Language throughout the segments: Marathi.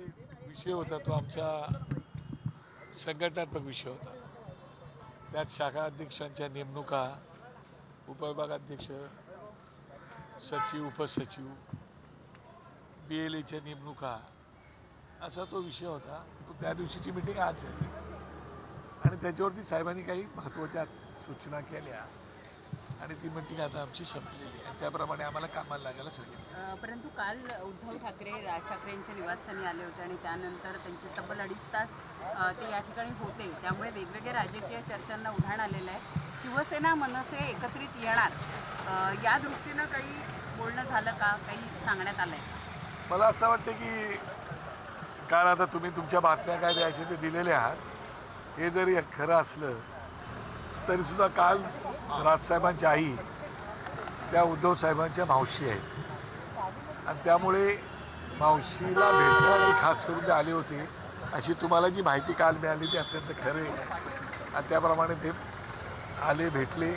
एक विषय होता तो आमचा संघटनात्मक विषय होता. त्यात शाखा अध्यक्षांच्या नेमणुका उपविभागाध्यक्ष सचिव उपसचिव बी एल एच्या नेमणुका असा तो विषय होता. तो त्या दिवशीची मिटिंग आज झाली. आणि त्याच्यावरती साहेबांनी काही महत्त्वाच्या सूचना केल्या. आणि ती मिटिंग आता आमची संपलेली आहे. त्याप्रमाणे आम्हाला कामाला लागायला सांगितलं. परंतु काल उद्धव ठाकरे राज ठाकरे यांच्या निवासस्थानी आले होते आणि त्यानंतर त्यांचे तब्बल अडीच तास ते या ठिकाणी होते. त्यामुळे वेगवेगळ्या राजकीय चर्चांना उधाण आलेलं आहे. शिवसेना मनसे एकत्रित येणार या दृष्टीनं काही बोलणं झालं का? काही सांगण्यात आलंय मला असं वाटतं की काल आता तुम्ही तुमच्या बातम्या काय द्यायचे ते दिलेले आहात. हे जरी खरं असलं तरीसुद्धा काल राजसाहेबांची आई त्या उद्धव साहेबांच्या मावशी आहेत. आणि त्यामुळे मावशीला भेटण्यासाठी खास करून ते आले होते. अशी तुम्हाला जी माहिती काल मिळाली ती अत्यंत खरे आणि त्याप्रमाणे ते आले भेटले.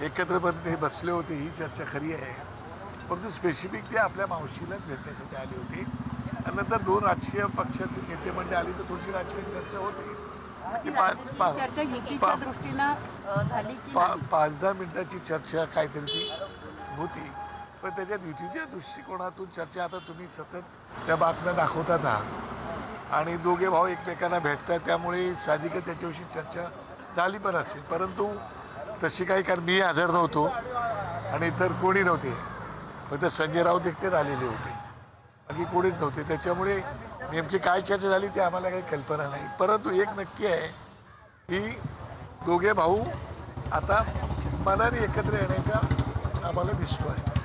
एकत्रपर्यंत हे बसले होते ही चर्चा खरी आहे. परंतु स्पेसिफिक ते आपल्या मावशीलाच भेटण्यासाठी आले होते. आणि नंतर दोन राजकीय पक्षातील नेते म्हणजे आली तर थोडीशी राजकीय चर्चा होती. ती पा- पा- चर्चा युतीच्या पा- दृष्टीनं अ, झाली की पा नाही? पाच दहा मिनिटाची चर्चा काहीतरी ती होती. पण त्याच्यात युतीच्या दृष्टिकोनातून चर्चा आता तुम्ही सतत त्या बातम्या दाखवतात आहात. आणि दोघे भाऊ एकमेकांना भेटतात त्यामुळे साधिकच त्याच्याविषयी चर्चा झाली पण असेल परंतु तशी काही कारण मी हजर नव्हतो आणि इतर कोणी नव्हते. फक्त संजय राऊत एकटेच आलेले होते. बाकी कोणीच नव्हते. त्याच्यामुळे नेमकी काय चर्चा झाली ते आम्हाला काही कल्पना नाही. परंतु एक नक्की आहे की दोघे भाऊ आता मनाने एकत्र येण्याचा आम्हाला दिसतो आहे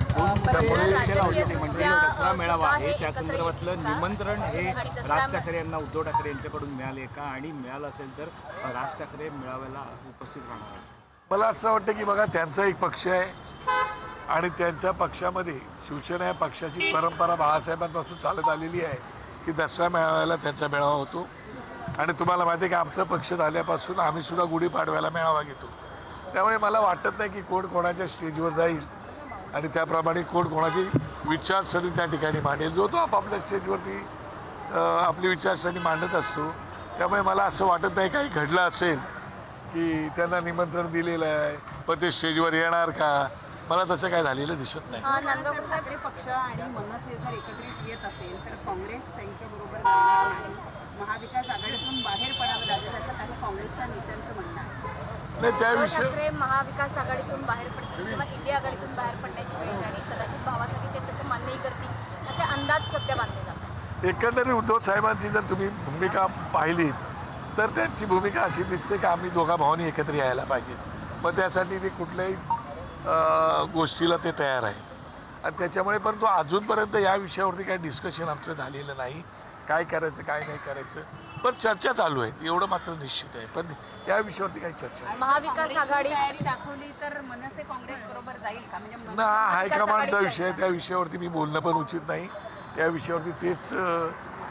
दसरा मेळावा आहे त्या संदर्भातलं निमंत्रण हे राज ठाकरे यांना उद्धव ठाकरे यांच्याकडून मिळाले का? आणि मिळालं असेल तर राज ठाकरे मेळाव्याला उपस्थित राहणार मला असं वाटतं की बघा त्यांचा एक पक्ष आहे आणि त्यांच्या पक्षामध्ये शिवसेना या पक्षाची परंपरा बाळासाहेबांपासून चालत आलेली आहे. की दसरा मेळाव्याला त्यांचा मेळावा होतो. आणि तुम्हाला माहिती आहे की आमचा पक्ष झाल्यापासून आम्हीसुद्धा गुढीपाडव्याला मेळावा घेतो. त्यामुळे मला वाटत नाही की कोण कोणाच्या स्टेजवर जाईल आणि त्याप्रमाणे कोण कोणाची विचारसरणी त्या ठिकाणी मांडेल. जो तो आपापल्या स्टेजवरती आपली विचारसरणी मांडत असतो. त्यामुळे मला असं वाटत नाही काही घडलं असेल की त्यांना निमंत्रण दिलेलं आहे. पण ते स्टेजवर येणार का? मला तसं काय झालेलं दिसत नाही. ठाकरे पक्ष आणि मनसे जर एकत्रित येत असेल तर काँग्रेस त्यांच्याबरोबर नाही. महाविकास आघाडीतून बाहेर पडावं लागेल असं काही काँग्रेसच्या नेत्यांचं म्हणणं आहे. नाही उद्धव त्याविषयी ठाकरे महाविकास आघाडीतून बाहेर पडतील किंवा इंडिया आघाडीतून बाहेर पडण्याची वेळ आणि कदाचित भावासाठी ते तसं मान्यही करतील असे अंदाज सध्या बांधले जातात एकंदरीत उद्धव साहेबांची जर तुम्ही भूमिका पाहिली तर त्यांची भूमिका अशी दिसते की आम्ही दोघा भावांनी एकत्र यायला पाहिजेत मग त्यासाठी ते कुठल्याही गोष्टीला ते तयार आहेत. आणि त्याच्यामुळे परंतु अजूनपर्यंत या विषयावरती काही डिस्कशन आमचं झालेलं नाही. काय करायचं काय नाही करायचं. पण चर्चा चालू आहे. एवढं मात्र निश्चित आहे. पण या विषयावरती काही चर्चा. महाविकास आघाडी दाखवली तर मनसे काँग्रेस बरोबर जाईल का? म्हणजे ना हायकमांडचा विषय आहे. त्या विषयावरती मी बोलणं पण उचित नाही. त्या विषयावरती तेच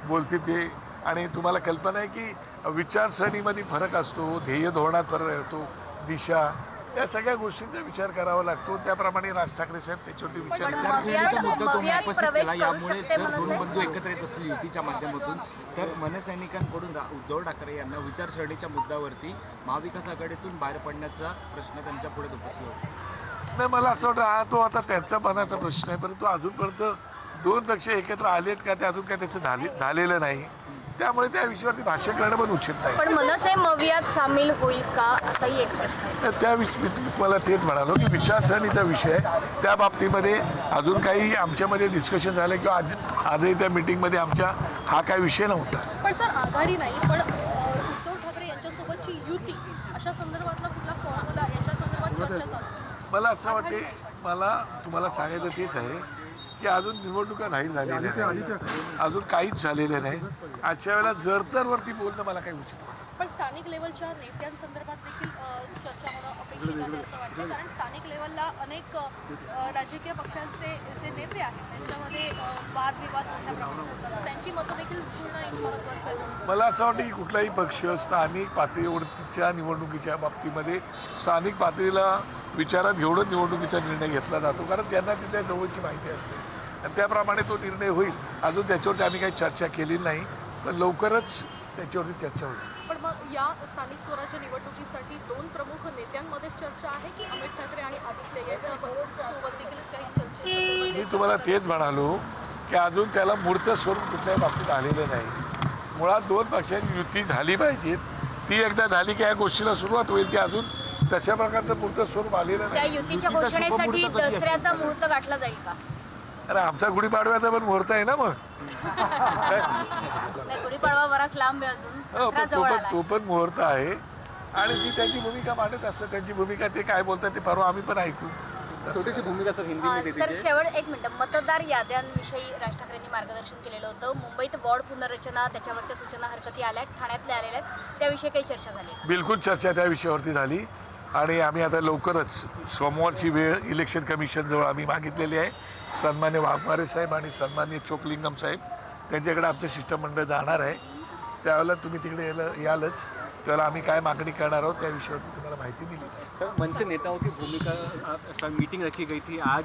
बोलते ते. आणि तुम्हाला कल्पना आहे की विचारसरणीमध्ये फरक असतो ध्येय धोरणात फरक असतो दिशा या सगळ्या गोष्टींचा विचार करावा लागतो. त्याप्रमाणे राज ठाकरे साहेब त्याच्यावरती विचार यामुळे जर दोन? बंधू एकत्र येत असतील युतीच्या माध्यमातून तर मनसैनिकांकडून रा- उद्धव ठाकरे यांना विचारसरणीच्या मुद्द्यावरती महाविकास आघाडीतून बाहेर पडण्याचा प्रश्न त्यांच्या पुढे उपस्थित होता. नाही मला असं वाटतं हा तो आता त्यांचा मनाचा प्रश्न आहे परंतु अजूनपर्यंत दोन पक्ष एकत्र आलेत का ते अजून काय त्याचं झाले झालेलं नाही. त्यामुळे त्या विषयावरती भाष्य करणं पण उचित नाही. पण मनसे मवियात सामील होईल का? असाही एक प्रश्न. आहे. तर त्या विषयी मी तुम्हाला तेच म्हणालो की विचारसरणीचा विषय त्या बाबतीमध्ये अजून काही आमच्यामध्ये डिस्कशन झालं किंवा आज आजही त्या मिटिंगमध्ये आमच्या हा काय विषय नव्हता. पण सर आघाडी नाही पण अ, उद्धव ठाकरे यांच्यासोबतची युती अशा संदर्भातला कुठला फॉर्म्युला याच्या संदर्भात चर्चा चालू आहे. मला असं वाटते मला तुम्हाला सांगायचं तेच आहे की अजून निवडणुका नाही झालेल्या. अजून काहीच झालेलं नाही. आजच्या वेळेला जरतरवरती बोलणं मला काही उचित. पण स्थानिक लेवलच्या नेत्यांसंदर्भात देखील चर्चा होणं अपेक्षित आहे असं वाटतं. कारण स्थानिक लेवलला अनेक राजकीय पक्षांचे जे नेते आहेत त्यांच्यामध्ये वादविवाद मोठ्या प्रमाणात असतात. त्यांची मतं देखील आहे. मला असं वाटतं की कुठलाही पक्ष स्थानिक पातळीवरतीच्या निवडणुकीच्या बाबतीमध्ये स्थानिक पातळीला विचारात घेऊनच निवडणुकीचा निर्णय घेतला जातो. कारण त्यांना तिथल्या जवळची माहिती असते. आणि त्याप्रमाणे तो निर्णय होईल. अजून त्याच्यावरती आम्ही काही चर्चा केली नाही. पण लवकरच त्याच्यावरती चर्चा होईल. पण मग या स्थानिक स्वराज्य निवडणुकीसाठी दोन प्रमुख नेत्यांमध्ये चर्चा आहे की अमित ठाकरे आणि आदित्य? यांच्या सोबत देखील काही चर्चे मी तुम्हाला तेच म्हणालो की अजून त्याला मूर्त स्वरूप कुठल्याही बाबतीत आलेलं नाही. मुळात दोन पक्षांची युती झाली पाहिजे ती एकदा झाली की या गोष्टीला सुरुवात होईल. ती अजून तशा प्रकारचं मूर्त स्वरूप आलेलं त्या नाही युतीच्या युतीचा घोषणेसाठी? दसऱ्याचा मुहूर्त गाठला जाईल का? अरे आमचा गुढीपाडव्याचा पण मुहूर्त आहे ना मग. नाही गुढीपाडवा बराच लांब आहे अजून. हो दसरा पण तो जवळ पण आलाय. तो पण मुहूर्त आहे. आणि ती त्यांची भूमिका मांडत असतात त्यांची भूमिका ते काय बोलतात ते परवा आम्ही पण ऐकू. छोटी सी भूमिका सर हिंदी में अं, दे सर शेवट एक मिनिट. मतदार याद्यांविषयी राज ठाकरेंनी मार्गदर्शन केलेलं होतं. मुंबईत वॉर्ड पुनर्रचना त्याच्यावरच्या सूचना हरकती आल्या आहेत ठाण्यातल्या आलेल्या आहेत. त्याविषयी काही चर्चा झाली का? बिलकुल चर्चा त्या विषयावरती झाली. आणि आम्ही आता लवकरच सोमवारची वेळ इलेक्शन कमिशनजवळ आम्ही मागितलेली आहे. सन्मान्य वाघमारे साहेब आणि सन्मान्य चोकलिंगम साहेब त्यांच्याकडे आमचं शिष्टमंडळ जाणार आहे. त्यावेळेला तुम्ही तिकडे याल- यालच. त्यावेळेला आम्ही काय मागणी करणार आहोत त्या विषयावरती तुम्हाला माहिती दिली. सर मंच नेताओं की भूमिका मीटिंग रखी गई थी. आज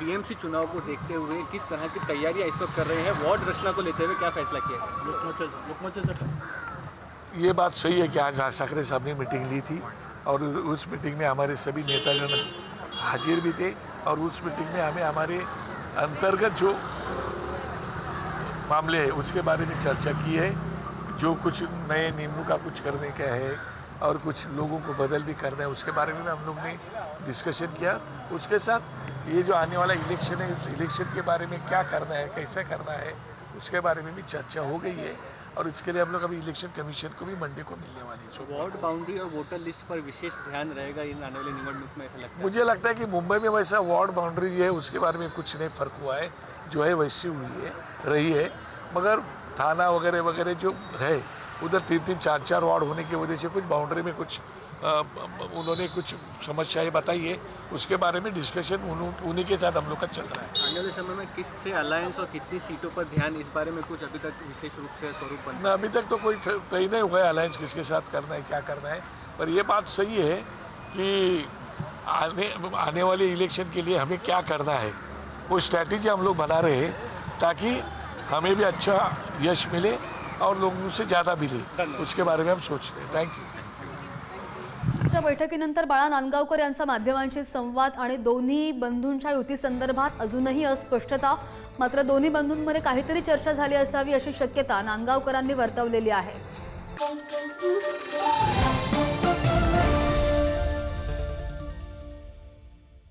बीएमसी चुनाव को देखते हुए किस तरह की तैयारियां इस वक्त कर रहे हैं? वार्ड रचना को लेते हुए क्या फैसला किया गया? ये बात सही है कि आज राज ठाकरे साहब ने मीटिंग ली थी। और उस मीटिंग में हमारे सभी नेतागण हाजिर भी थे और उस मीटिंग में हमें हमारे अंतर्गत जो मामले हैं, उसके बारे में चर्चा की है। जो कुछ नए नियमों का कुछ करने का है और कुछ लोगों को बदल भी करना है, उसके बारे में हम लोग ने डिस्कशन किया। उसके साथ ये जो आने वाला इलेक्शन है इलेक्शन के बारे में क्या करना है, कैसे करना है, उसके बारे में भी चर्चा हो गई है। और इसके लिए हम लोग अभी इलेक्शन कमीशन को भी मंडे को मिलने वाली है। वार्ड बाउंड्री और वोटर लिस्ट पर विशेष ध्यान रहेगा इन आने वाले निवडणूक में ऐसा लगता है? मुझे लगता है कि मुंबई में वैसा वार्ड बाउंड्री जो है उसके बारे में कुछ नहीं फ़र्क हुआ है। जो है वैसी हुई है रही है। मगर थाना वगैरह वगैरह जो है उधर तीन तीन चार चार वार्ड होने की वजह से कुछ बाउंड्री में कुछ उन्होंने कुछ समस्याएँ बताई है। उसके बारे में डिस्कशन उन्हीं के साथ हम लोग का चल रहा है। आने वाले समय में किससे अलायंस और कितनी सीटों पर ध्यान इस बारे में कुछ अभी तक विशेष रूप से स्वरूप बन ना अभी तक तो कोई तय नहीं हुआ है अलायंस किसके साथ करना है क्या करना है। पर यह बात सही है कि आने आने वाले इलेक्शन के लिए हमें क्या करना है वो स्ट्रैटेजी हम लोग बना रहे हैं ताकि हमें भी अच्छा यश मिले और लोगों से ज़्यादा मिले। उसके बारे में हम सोच रहे हैं। थैंक यू च्या बैठकीनंतर बाळा नांदगावकर यांचा माध्यमांशी संवाद आणि दोन्ही बंधूंच्या युतीसंदर्भात अजूनही अस्पष्टता. मात्र दोन्ही बंधूंमध्ये काहीतरी चर्चा झाली असावी अशी शक्यता नांदगावकरांनी वर्तवलेली आहे.